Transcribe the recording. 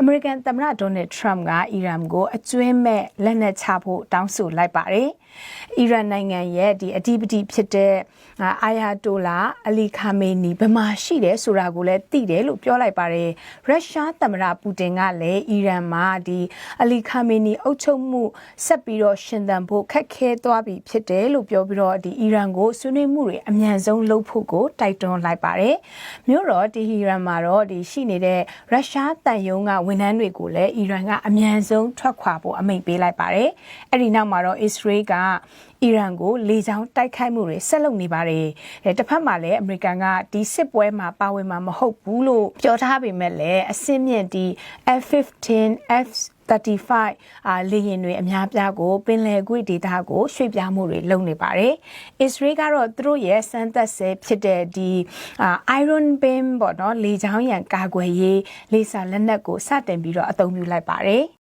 အမေရိကန်သမ္မတဒေါ်နယ်ထရမ့်ကအီရန်ကိုအကျွင်းမဲ့လက်နက်ချဖို့တောင်းဆိုလိုက်ပါတယ်။အီရန်နိုင်ငံရဲ့ဒီအဓိပတိဖြစ်တဲ့အာယာတိုလာအလီခါမေနီဘယ်မှာရှိတယ်ဆိုတာကိုလည်းသိတယ်လို့ပြောလိုက်ပါတယ်။ရုရှားသမ္မတပူတင်ကလည်းအီရန်မှာဒီအလီခါမေနီအုပ်ချုပ်မှုဆက်ပြီးတော့ရှင်သန်ဖို့ခက်ခဲသွားပြီဖြစ်တယ်လို့ပြောပြီးတော့ဒီအီရန်ကိုဆွေးနွေးမှုတွေအမြန်ဆုံးလုပ်ဖို့ကိုတိုက်တွန်းလိုက်ပါတယ်။မြို့တော်တီဟီရန်မှာတော့ဒီရှိနေတဲ့ရုရှားတန်ယုံကဝန်ထမ်းတွေကိုလည်းအီရန်ကအမြန်ဆုံးထွက်ခွာဖို့အမိန့်ပေးလိုက်ပါတယ်။အဲ့ဒီနောက်မှာတော့အစ္စရေးကအီရန်ကိုလေကြောင်းတိုက်ခိုက်မှုတွေဆက်လုပ်နေပါတယ်။အဲတစ်ဖက်မှာလည်းအမေရိကန်ကဒီစစ်ပွဲမှာပါဝင်မှာမဟုတ်ဘူးလို့ပြောထားပေမဲ့လည်းအစင်းမြင့်ဒီ F15 F 35အာလေယာဉ်တွေအများပြားကိုပင်လယ်ကွေ့ဒေသကိုရွှေ့ပြောင်းမှုတွေလုပ်နေပါတယ်။ Israel ကတော့သူတို့ရဲ့စမ်းသပ်ဆဲဖြစ်တဲ့ဒီအာ Iron Beam ပေါ့နော်လေချောင်းရန်ကာကွယ်ရေးလေစာလက်နက်ကိုစတင်ပြီးတော့အသုံးပြုလိုက်ပါတယ်။